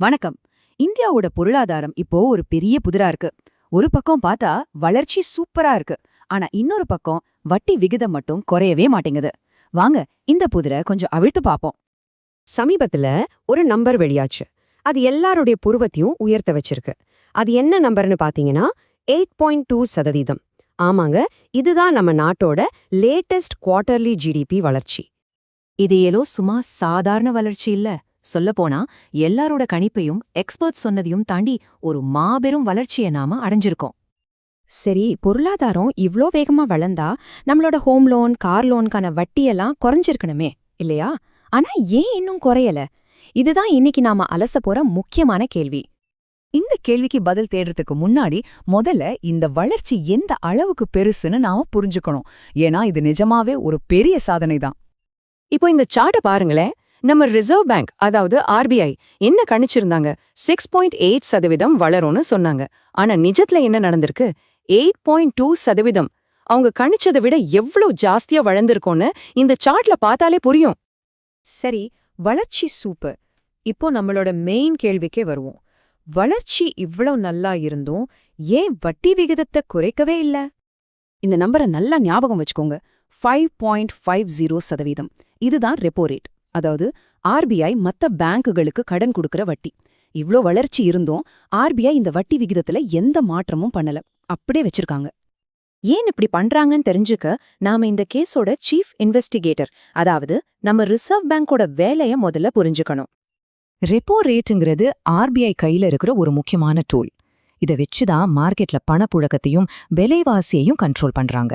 வணக்கம். இந்தியாவோட பொருளாதாரம் இப்போ ஒரு பெரிய புதிரா இருக்கு. ஒரு பக்கம் பார்த்தா வளர்ச்சி சூப்பரா இருக்கு. ஆனா இன்னொரு பக்கம் வட்டி விகிதம் மட்டும் குறையவே மாட்டேங்குது. வாங்க இந்த புதிரை கொஞ்சம் அவிழ்த்து பாப்போம் சமீபத்துல ஒரு நம்பர் வெளியாச்சு. அது எல்லாருடைய புருவத்தையும் உயர்த்த வச்சிருக்கு. அது என்ன நம்பர்னு பாத்தீங்கன்னா எயிட் பாயிண்ட் டூ சதவீதம். ஆமாங்க இதுதான் நம்ம நாட்டோட லேட்டஸ்ட் குவார்டர்லி ஜிடிபி வளர்ச்சி. இது ஏதோ சும்மா சாதாரண வளர்ச்சி இல்ல. சொல்லப்போனா எல்லாரோட கணிப்பையும் எக்ஸ்பர்ட்ஸ் சொன்னதையும் தாண்டி ஒரு மாபெரும் வளர்ச்சியை நாம அடைஞ்சிருக்கோம். சரி பொருளாதாரம் இவ்ளோ வேகமா வளர்ந்தா நம்மளோட ஹோம் லோன் கார் லோனுக்கான வட்டியெல்லாம் குறைஞ்சிருக்கணுமே இல்லையா? ஆனா ஏன் இன்னும் குறையல? இதுதான் இன்னைக்கு நாம அலச போற முக்கியமான கேள்வி. இந்த கேள்விக்கு பதில் தேடுறதுக்கு முன்னாடி முதல்ல இந்த வளர்ச்சி எந்த அளவுக்கு பெருசுன்னு நாம புரிஞ்சுக்கணும். ஏன்னா இது நிஜமாவே ஒரு பெரிய சாதனை தான் இப்போ இந்த சார்ட்டை பாருங்களேன். நம்ம ரிசர்வ் பேங்க் அதாவது ஆர்பிஐ என்ன கணிச்சிருந்தாங்க? சிக்ஸ் பாயிண்ட் எயிட் சதவீதம் வளரும்னு சொன்னாங்க. ஆனா நிஜத்துல என்ன நடந்திருக்கு? எயிட் பாயிண்ட் டூ சதவீதம். அவங்க கணிச்சதை விட எவ்வளவு ஜாஸ்தியா வளர்ந்திருக்கோன்னு இந்த சார்ட்ல பார்த்தாலே புரியும். சரி வளர்ச்சி சூப்பர் இப்போ நம்மளோட மெயின் கேள்விக்கே வருவோம். வளர்ச்சி இவ்ளோ நல்லா இருந்தும் ஏன் வட்டி விகிதத்தை குறைக்கவே இல்ல? இந்த நம்பரை நல்லா ஞாபகம் வச்சுக்கோங்க. ஃபைவ் பாயிண்ட் ஃபைவ் ஜீரோ சதவீதம். இதுதான் ரெப்போ ரேட் அதாவது ஆர்பிஐ மத்த பேங்குகளுக்கு கடன் கொடுக்கற வட்டி. இவ்ளோ வளர்ச்சி இருந்தும் ஆர்பிஐ இந்த வட்டி விகிதத்துல எந்த மாற்றமும் பண்ணல. அப்படியே வச்சிருக்காங்க. ஏன் இப்படி பண்றாங்கன்னு தெரிஞ்சுக்க நாம இந்த கேஸோட சீஃப் இன்வெஸ்டிகேட்டர் அதாவது நம்ம ரிசர்வ் பேங்கோட வேலைய முதல்ல புரிஞ்சுக்கணும். ரெப்போ ரேட்டுங்கிறது ஆர்பிஐ கையில இருக்கிற ஒரு முக்கியமான டூல். இத வச்சுதான் மார்க்கெட்ல பணப்புழக்கத்தையும் விலைவாசியையும் கண்ட்ரோல் பண்றாங்க.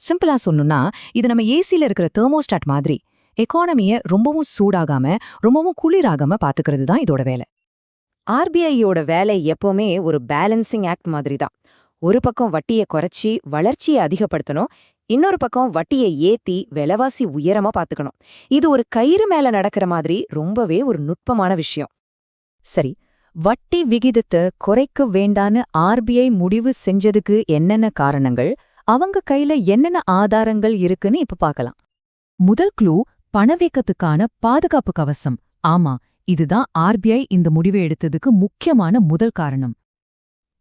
சிம்பிளா சொல்லணும்னா இது நம்ம ஏசில இருக்கிற தெர்மோஸ்டாட் மாதிரி எக்கானமியை ரொம்பவும் சூடாகாம ரொம்பவும் குளிராகாம பாத்துக்கிறது தான் இதோட வேலை. ஆர்பிஐயோட வேலை எப்பவுமே ஒரு பேலன்சிங் ஆக்ட் மாதிரி தான் ஒரு பக்கம் வட்டியை குறைச்சி வளர்ச்சியை அதிகப்படுத்தணும். இன்னொரு பக்கம் வட்டியை ஏத்தி விலைவாசி உயரமா பாத்துக்கணும். இது ஒரு கயிறு மேல நடக்கிற மாதிரி ரொம்பவே ஒரு நுட்பமான விஷயம். சரி வட்டி விகிதத்தை குறைக்க வேண்டான்னு ஆர்பிஐ முடிவு செஞ்சதுக்கு என்னென்ன காரணங்கள்? அவங்க கையில என்னென்ன ஆதாரங்கள் இருக்குன்னு இப்ப பார்க்கலாம் முதல் க்ளூ பணவீக்கத்துக்கான பாதுகாப்பு கவசம். ஆமா இதுதான் ஆர்பிஐ இந்த முடிவை எடுத்ததுக்கு முக்கியமான முதல் காரணம்.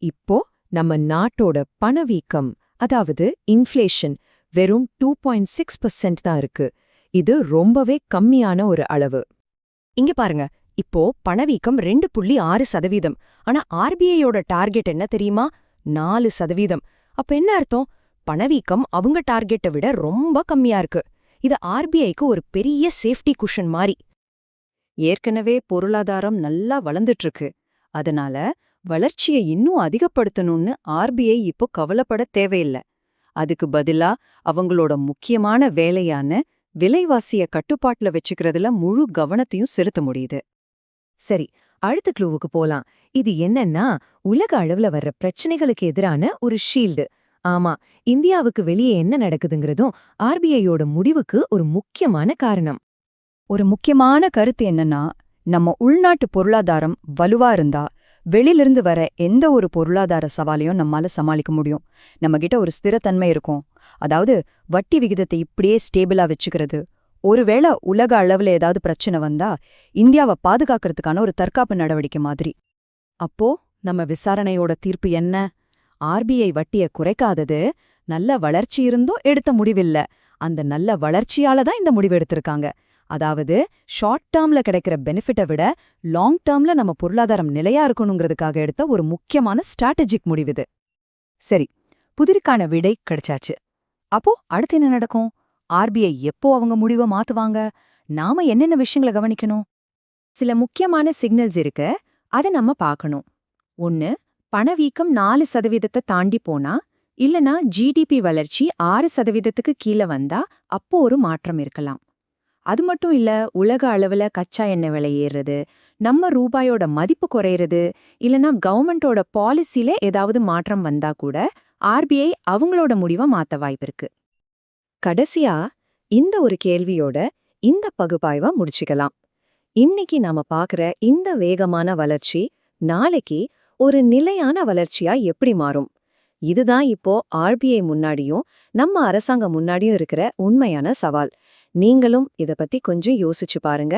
இப்போ நம்ம நாட்டோட பணவீக்கம் அதாவது இன்ஃப்ளேஷன் வெறும் டூ பாயிண்ட் சிக்ஸ் பர்சன்ட் தான் இருக்கு. இது ரொம்பவே கம்மியான ஒரு அளவு. இங்க பாருங்க இப்போ பணவீக்கம் ரெண்டு புள்ளி ஆறு சதவீதம். ஆனா ஆர்பிஐயோட டார்கெட் என்ன தெரியுமா? நாலு சதவீதம். அப்ப என்ன அர்த்தம்? பணவீக்கம் அவங்க டார்கெட்டை விட ரொம்ப கம்மியா இருக்கு. இது ஆர்பிஐக்கு ஒரு பெரிய சேஃப்டி குஷன் மாதிரி ஏற்கனவே பொருளாதாரம் நல்லா வளர்ந்துட்டு இருக்கு அதனால வளர்ச்சியை இன்னும் அதிகப்படுத்தணும்னு ஆர்பிஐ இப்போ கவலைப்பட தேவையில்லை. அதுக்கு பதிலா அவங்களோட முக்கியமான வேலையான விலைவாசிய கட்டுப்பாட்டுல வச்சுக்கிறதுல முழு கவனத்தையும் செலுத்த முடியுது. சரி அடுத்த க்ளூவுக்கு போலாம். இது என்னன்னா உலக அளவுல வர்ற பிரச்சனைகளுக்கு எதிரான ஒரு ஷீல்டு. ஆமா இந்தியாவுக்கு வெளியே என்ன நடக்குதுங்கிறதும் ஆர்பிஐயோட முடிவுக்கு ஒரு முக்கியமான காரணம். ஒரு முக்கியமான கருத்து என்னன்னா நம்ம உள்நாட்டு பொருளாதாரம் வலுவா இருந்தா வெளியிலிருந்து வர எந்த ஒரு பொருளாதார சவாலையும் நம்மால சமாளிக்க முடியும். நம்ம கிட்ட ஒரு ஸ்திரத்தன்மை இருக்கும். அதாவது வட்டி விகிதத்தை இப்படியே ஸ்டேபிளா வச்சுக்கிறது. ஒருவேளை உலக அளவுல ஏதாவது பிரச்சனை வந்தா இந்தியாவை பாதுகாக்கிறதுக்கான ஒரு தற்காப்பு நடவடிக்கை மாதிரி. அப்போ நம்ம விசாரணையோட தீர்ப்பு என்ன? ஆர்பிஐ வட்டிய குறைக்காதது நல்ல வளர்ச்சி இருந்தும் எடுத்த முடிவில்ல. அந்த நல்ல வளர்ச்சியால தான் இந்த முடிவு எடுத்திருக்காங்க. அதாவது ஷார்ட் டேர்ம்ல கிடைக்கிற பெனிஃபிட்டை விட லாங் டேர்ம்ல நம்ம பொருளாதாரம் நிலையா இருக்கணுங்கிறதுக்காக எடுத்த ஒரு முக்கியமான ஸ்ட்ராட்டஜிக் முடிவுது சரி புதிருக்கான விடை கிடைச்சாச்சு. அப்போ அடுத்து என்ன நடக்கும்? ஆர்பிஐ எப்போ அவங்க முடிவை மாத்துவாங்க? நாம என்னென்ன விஷயங்களை கவனிக்கணும்? சில முக்கியமான சிக்னல்ஸ் இருக்கு. அதை நம்ம பார்க்கணும். ஒன்னு பணவீக்கம் நாலு சதவீதத்தை தாண்டி போனா இல்லனா ஜிடிபி வளர்ச்சி ஆறு சதவீதத்துக்கு கீழே வந்தா அப்போ ஒரு மாற்றம் இருக்கலாம். அது மட்டும் இல்ல உலக அளவுல கச்சா எண்ணெய் விலை ஏறுறது நம்ம ரூபாயோட மதிப்பு குறையிறது இல்லனா கவர்மெண்டோட பாலிசில ஏதாவது மாற்றம் வந்தா கூட ஆர்பிஐ அவங்களோட முடிவை மாத்த வாய்ப்பிருக்கு கடைசியா இந்த ஒரு கேள்வியோட இந்த பகுப்பாய்வா முடிச்சுக்கலாம். இன்னைக்கு நாம பாக்குற இந்த வேகமான வளர்ச்சி நாளைக்கு ஒரு நிலையான வளர்ச்சியா எப்படி மாறும்? இதுதான் இப்போ ஆர்பிஐ முன்னாடியும் நம்ம அரசாங்கம் முன்னாடியும் இருக்கிற உண்மையான சவால். நீங்களும் இத பத்தி கொஞ்சம் யோசிச்சு பாருங்க.